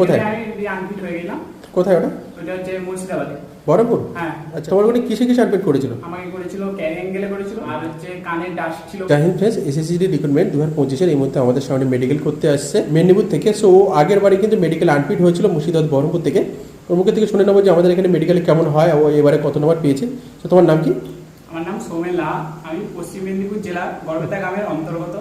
কোথায়? হয়ে গেলাম। কোথায় ওটা? ওটা হচ্ছে মুর্শিদাবাদে। বহরমপুর? হ্যাঁ। আচ্ছা তোমার কিসে কিসে করেছিল? আমাকে করেছিল ক্যারি অ্যাঙ্গেলে করেছিল আর হচ্ছে কানের ডাস্ট ছিল। জাহিন ফ্রেন্ডস এসএসসিডি রিক্রুটমেন্ট দু হাজার পঁচিশের এই মুহূর্তে আমাদের সামনে মেডিকেল করতে আসছে মেদিনীপুর থেকে। সো ও আগের বারে কিন্তু মেডিকেল আনফিট হয়েছিল মুর্শিদাবাদ বহরমপুর থেকে। ওর মুখে থেকে শুনে নেব যে আমাদের এখানে মেডিকেল কেমন হয় ও এবারে কত নম্বর পেয়েছে। তো তোমার নাম কি? আমার নাম সৌমেন লাহা। আমি পশ্চিম মেদিনীপুর জেলার গড়বেতা গ্রামের অন্তর্গত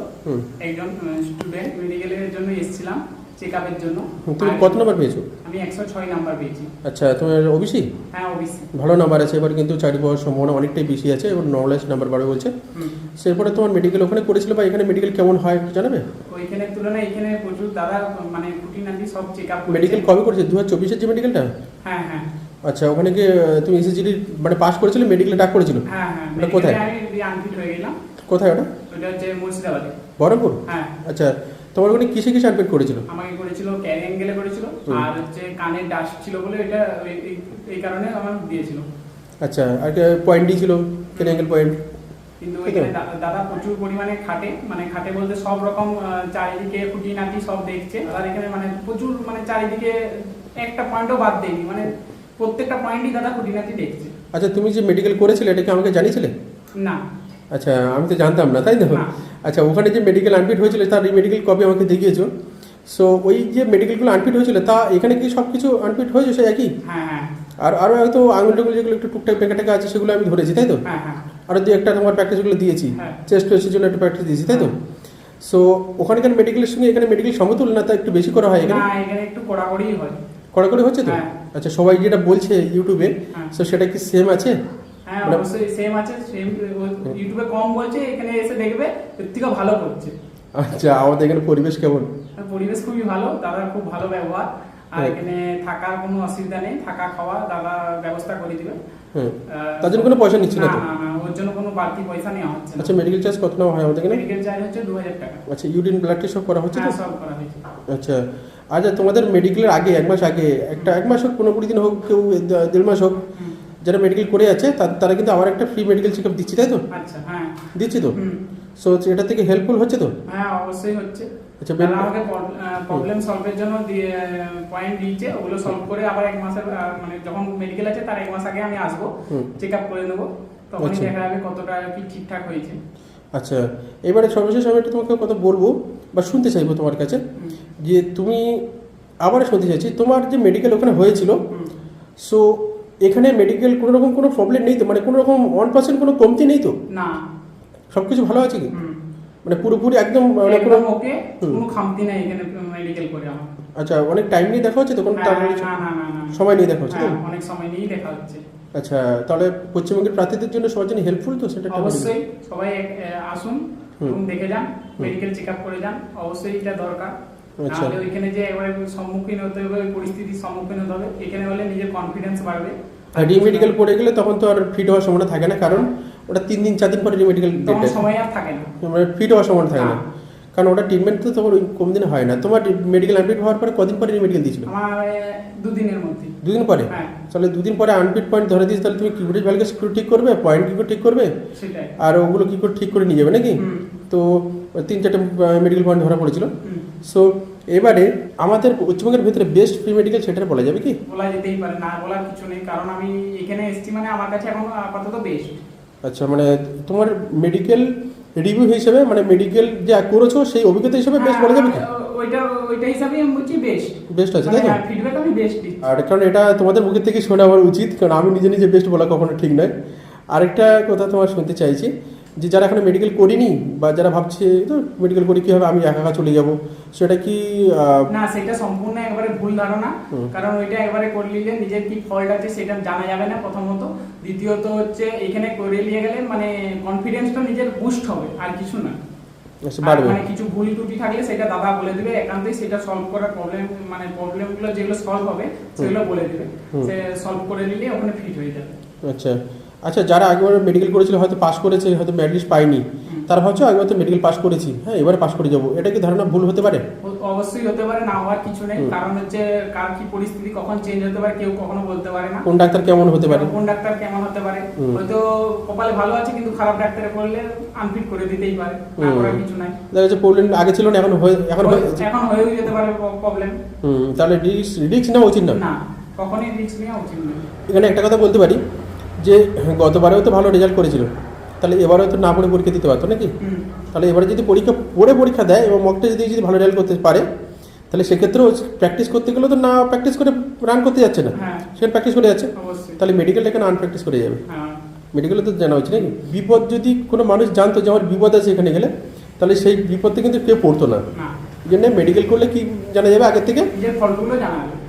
একজন স্টুডেন্ট মেডিকেলের জন্য এসেছিলাম। চেক আপের জন্য। তুমি কত নম্বর পেয়েছ? আমি একশো ছয় নাম্বার পেয়েছি। আচ্ছা তোমার ওবিসি হ্যাঁ ওবিসি ভালো নাম্বার আছে এবার কিন্তু চাকরি পাওয়ার সম্ভাবনা অনেকটাই বেশি আছে এবার নর্মালাইজ নাম্বার বাড়বে বলছে। সেরপরে তোমার মেডিকেল ওখানে করেছিল বা এখানে মেডিকেল কেমন হয় জানাবে? ওইখানের তুলনায় এখানে প্রচুর দাদা মানে খুঁটিনাটি সব চেক আপ মেডিকেল কবে করেছে? দু হাজার চব্বিশের যে মেডিকেলটা হ্যাঁ হ্যাঁ। আচ্ছা ওখানে কি তুমি এসএসসিডি মানে পাস করেছিলে মেডিকেলে ডাক করেছিল? হ্যাঁ হ্যাঁ কোথায়? আমি আনফিট হয়ে গেলাম। কোথায় ওটা? ওটা হচ্ছে মুর্শিদাবাদে। বহরমপুর? হ্যাঁ। আচ্ছা তোমার ওখানে কিসে কিসে অ্যাডমিট করেছিল? আমাকে করেছিল ক্যারি অ্যাঙ্গেলে করেছিল আর হচ্ছে কানের ডাস্ট ছিল বলে এটা এই- কারণে আমার দিয়েছিল। আচ্ছা আর পয়েন্ট দিয়েছিল কেন অ্যাঙ্গেল পয়েন্ট কিন্তু এখানে দাদা প্রচুর পরিমাণে খাটে মানে খাটে বলতে সব রকম চারিদিকে খুঁটিনাটি সব দেখছে আর এখানে মানে প্রচুর মানে চারিদিকে একটা পয়েন্টও বাদ দেয়নি মানে প্রত্যেকটা পয়েন্টই দাদা খুঁটিনাটি দেখছে। আচ্ছা তুমি যে মেডিকেল করেছিলে এটা কি আমাকে জানিয়েছিলে? না। আচ্ছা আমি তো জানতাম না তাই না। আচ্ছা ওখানে যে মেডিকেল আনফিট হয়েছিল তার মেডিকেল কপি আমাকে দেখিয়েছো। সো ওই যে মেডিকেলগুলো আনফিট হয়েছিল তা এখানে কি সব কিছু আনফিট হয়েছে সে একই? হ্যাঁ হ্যাঁ। আর আরও হয়তো আঙুলগুলো যেগুলো একটু টুকটাক বেঁকা টেকা আছে সেগুলো আমি ধরেছি তাই তো? হ্যাঁ হ্যাঁ। আরও দু একটা তোমার প্র্যাকটিসগুলো দিয়েছি। হ্যাঁ। চেস্ট টেস্টের জন্য একটা প্র্যাকটিস দিয়েছি তাই তো? সো ওখানকার মেডিকেলের সঙ্গে এখানে মেডিকেল সমতুল না তা একটু বেশি করা হয় এখানে? একটু কড়াকড়ি হয়। কড়াকড়ি হচ্ছে তো? হ্যাঁ। আচ্ছা সবাই যেটা বলছে ইউটিউবে হ্যাঁ। সো সেটা কি সেম আছে? হ্যাঁ মানে- অবশ্যই সেম আছে সেম ইউটিউবে কম বলছে এখানে এসে দেখবে এর থেকে ভালো করছে। আচ্ছা আমাদের এখানে পরিবেশ কেমন? পরিবেশ খুবই ভালো দাদার খুব ভালো ব্যবহার। আর হ্যাঁ। এখানে থাকার কোনো অসুবিধা নেই থাকা খাওয়া দাদা ব্যবস্থা করে দিবে। হ্যাঁ। তার জন্য কোনো পয়সা নিচ্ছে না ওর জন্য কোনো বাড়তি পয়সা নেওয়া হচ্ছে আচ্ছা মেডিকেল চার্জ কত নেওয়া হয় আমাদের এখানে? মেডিকেল চার্জ হচ্ছে দু হাজার টাকা। আচ্ছা ইউরিন ব্লাড টেস্ট সব করা হচ্ছে হ্যাঁ সব করা হয়েছে। আচ্ছা আচ্ছা তোমাদের মেডিকেলের আগে এক মাস আগে একটা এক মাস হোক পনেরো কুড়ি দিন হোক কেউ দেড় মাস হোক। যারা মেডিকেল করে আছে তারা কিন্তু আবার একটা ফ্রি মেডিকেল চেক আপ দিচ্ছি তাই তো? আচ্ছা হ্যাঁ। দিচ্ছি তো? সো এটা থেকে হেল্পফুল হচ্ছে তো? হ্যাঁ অবশ্যই হচ্ছে। আচ্ছা তারা আমাকে প্রবলেম সলভের জন্য দিয়ে পয়েন্ট দিয়েছে ওগুলো সলভ করে আবার এক মাসের মানে যখন মেডিকেল আছে তার এক মাস আগে আমি আসব। চেক আপ করে নেব তখনই আচ্ছা। দেখা যাবে কতটা কি ঠিকঠাক হয়েছে। আচ্ছা এবারে সর্বশেষ আমি একটা তোমাকে কথা বলব বা শুনতে চাইব তোমার কাছে যে তুমি আবার শুনতে চাইছি তোমার যে মেডিকেল ওখানে হয়েছিল সো এখানে মেডিকেল কোনো রকম কোনো প্রবলেম নেই তো? মানে কোনো রকম ওয়ান পার্সেন্ট কোনো কমতি নেই তো? না। সব কিছু ভালো আছে কি? মানে পুরোপুরি একদম মানে কোনো ওকে কোনো খামতি নাই এখানে মেডিকেল করে আমার। আচ্ছা অনেক টাইম নিয়ে দেখা হচ্ছে তো? কোনো হ্যাঁ, না না সময় নিয়ে দেখা হচ্ছে হ্যাঁ, অনেক সময় নিয়েই দেখা হচ্ছে। আচ্ছা তাহলে পশ্চিমবঙ্গের প্রার্থীদের জন্য সবার জন্য হেল্পফুল তো? সেটা। অবশ্যই সবাই আসুন। দেখে যান মেডিকেল চেক আপ করে যান অবশ্যই এটা দরকার। নাহলে ওইখানে যে এবারে সম্মুখীন হতে হবে ওই পরিস্থিতির সম্মুখীন হতে হবে এখানে হলে নিজের কনফিডেন্স বাড়বে। আর রিমেডিকেল পড়ে গেলে তখন তো আর ফিট হওয়ার সম্ভাবনা থাকে না কারণ ওটা তিন দিন চার দিন পরে রিমেডিকেল তখন সময় আর থাকে না। মানে ফিট হওয়ার সম্ভাবনা থাকে না। কারণ ওটা ট্রিটমেন্ট তো ওই কম দিনে হয় না। তোমার মেডিকেল আনফিট হওয়ার পরে কদিন পরে রিমেডিকেল দিয়েছিল? দুদিনের মধ্যে। দুদিন পরে? হ্যাঁ। তাহলে দুদিন পরে আনফিট পয়েন্ট ধরে দিয়েছে তাহলে তুমি কিবোর্ডের ভ্যালুকে সিকিউর ঠিক করবে পয়েন্ট কি করে ঠিক করবে? আর ওগুলো কি করে ঠিক করে নিয়ে যাবে নাকি? তো তিন চারটে মেডিকেল পয়েন্ট ধরা পড়েছিল। সো এবারে আমাদের পশ্চিমবঙ্গের ভিতরে বেস্ট ফ্রি মেডিকেল সেটা বলা যাবে কি? বলা যেতেই পারে না বলার কিছু নেই কারণ আমি এখানে এসেছি মানে আমার কাছে এখন আপাতত বেস্ট আচ্ছা মানে তোমার মেডিকেল রিভিউ হিসেবে মানে মেডিকেল যা করেছ সেই অভিজ্ঞতা হিসেবে বেস্ট বলা যাবে কি? ওইটা ওইটা হিসাবে আমি বলছি বেস্ট বেস্ট আছে তাই তো? ফিডব্যাক আমি বেস্ট আর কারণ এটা তোমাদের মুখের থেকে শোনা আমার উচিত কারণ আমি নিজে নিজে বেস্ট বলা কখনো ঠিক নয়। আরেকটা কথা তোমার শুনতে চাইছি যে যারা এখনও মেডিকেল করিনি বা যারা ভাবছে তো মেডিকেল করি কি হবে? আমি একা একা চলে যাব। সেটা কি না সেটা সম্পূর্ণ একবারে ভুল ধারণা। কারণ ওইটা একবারে করে নিলে নিজের কি ফল্ট আছে সেটা জানা যাবে না প্রথমত। দ্বিতীয়ত হচ্ছে এখানে করে নিয়ে গেলে মানে কনফিডেন্সটা নিজের বুস্ট হবে আর কিছু না। আচ্ছা, মানে কিছু ভুল ত্রুটি থাকলে সেটা দাদা বলে দিবে একান্তই সেটা সলভ করার প্রবলেম মানে প্রবলেমগুলো যেগুলো সলভ হবে সেগুলো বলে দিবে। সে সলভ করে নিলে ওখানে ফিট হয়ে যাবে। আচ্ছা। আচ্ছা যারা আগেবার মেডিকেল করেছিল হয়তো পাশ করেছে হয়তো ম্যাডলিস্ট পায়নি। তারা ভাবছ আমি তো মেডিকেল পাস করেছি। হ্যাঁ এবারে পাস করে যাব। এটা কি ধারণা ভুল হতে পারে? অবশ্যই হতে পারে না হওয়ার কিছু নেই। কারণ হচ্ছে কার কি পরিস্থিতি কখন চেঞ্জ হতে পারে কেউ কখনো বলতে পারে না। কোন ডাক্তার কেমন হতে পারে? কোন ডাক্তার কেমন হতে পারে? হয়তো কপালে ভালো আছে কিন্তু খারাপ ডাক্তারে পড়লে আনফিট করে দিতেই পারে। না করার কিছু নাই। দেখা যাচ্ছে প্রবলেম আগে ছিল না এখন হয়ে এখন হয়ে এখন হয়েও যেতে পারে প্রবলেম হুম তাহলে রিস্ক রিস্ক নেওয়া উচিত না না কখনই রিস্ক নেওয়া উচিত নয়। এখানে একটা কথা বলতে পারি। যে গতবারেও তো ভালো রেজাল্ট করেছিল তাহলে এবারেও তো না পড়ে পরীক্ষা দিতে পারতো নাকি? তাহলে এবারে যদি পরীক্ষা পড়ে পরীক্ষা দেয় এবং মক টেস্ট দিয়ে যদি ভালো রেজাল্ট করতে পারে তাহলে সেক্ষেত্রেও প্র্যাকটিস করতে গেলে তো না প্র্যাকটিস করে রান করতে যাচ্ছে না। হ্যাঁ। সেখানে প্র্যাকটিস করে যাচ্ছে। তাহলে মেডিকেলটা কেন আনপ্র্যাকটিস করে যাবে। হ্যাঁ। মেডিকেলে তো জানা হচ্ছে নাকি? বিপদ যদি কোনো মানুষ জানতো যে আমার বিপদ আছে এখানে গেলে তাহলে সেই বিপদে কিন্তু কেউ পড়তো না। এই জন্য মেডিকেল করলে কি জানা যাবে আগের থেকে?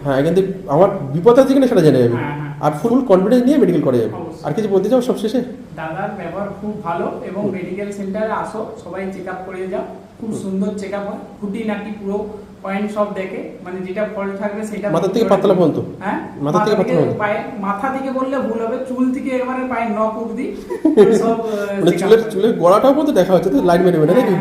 হ্যাঁ কিন্তু আমার বিপদ আছে কিনা সেটা জানা যাবে। হ্যাঁ, হ্যাঁ। আর ফুল কনফিডেন্স নিয়ে মেডিকেল করা যাবে। আর কিছু বলতে চাও সব শেষে দাদার ব্যবহার খুব ভালো এবং মেডিকেল সেন্টারে আসো সবাই চেক আপ করে যাও। খুব সুন্দর চেক আপ হয়। খুঁটি নাকি পুরো পয়েন্ট সব দেখে মানে যেটা ফল্ট থাকবে সেটা মাথা থেকে পাতলা পর্যন্ত। হ্যাঁ? মাথা থেকে পাতলা। পায়ে মাথা থেকে বললে ভুল হবে চুল থেকে একেবারে পায়ে নখ অব্দি সব মানে চুলের চুলের গড়াটাও পর্যন্ত দেখা হচ্ছে তো লাইন মেরে মেরে নাকি?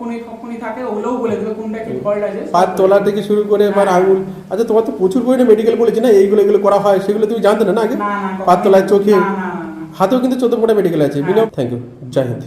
হ্যাঁ, হ্যাঁ, কোনি কখনই থাকে ওগুলোও বলে দেবে কোনটা কি ফল্ট আছে। সব পায়ের বলে থেকে শুরু করে এবার আঙুল আচ্ছা তোমার তো প্রচুর পরিমাণে মেডিকেল বলেছে না এইগুলো এগুলো করা হয় সেগুলো তুমি জানতে না না আগে পায়ের তলায় চোখে হাতেও কিন্তু চোদ্দ ফোটা মেডিকেল আছে হ্যাঁ। Thank you Jai Hind.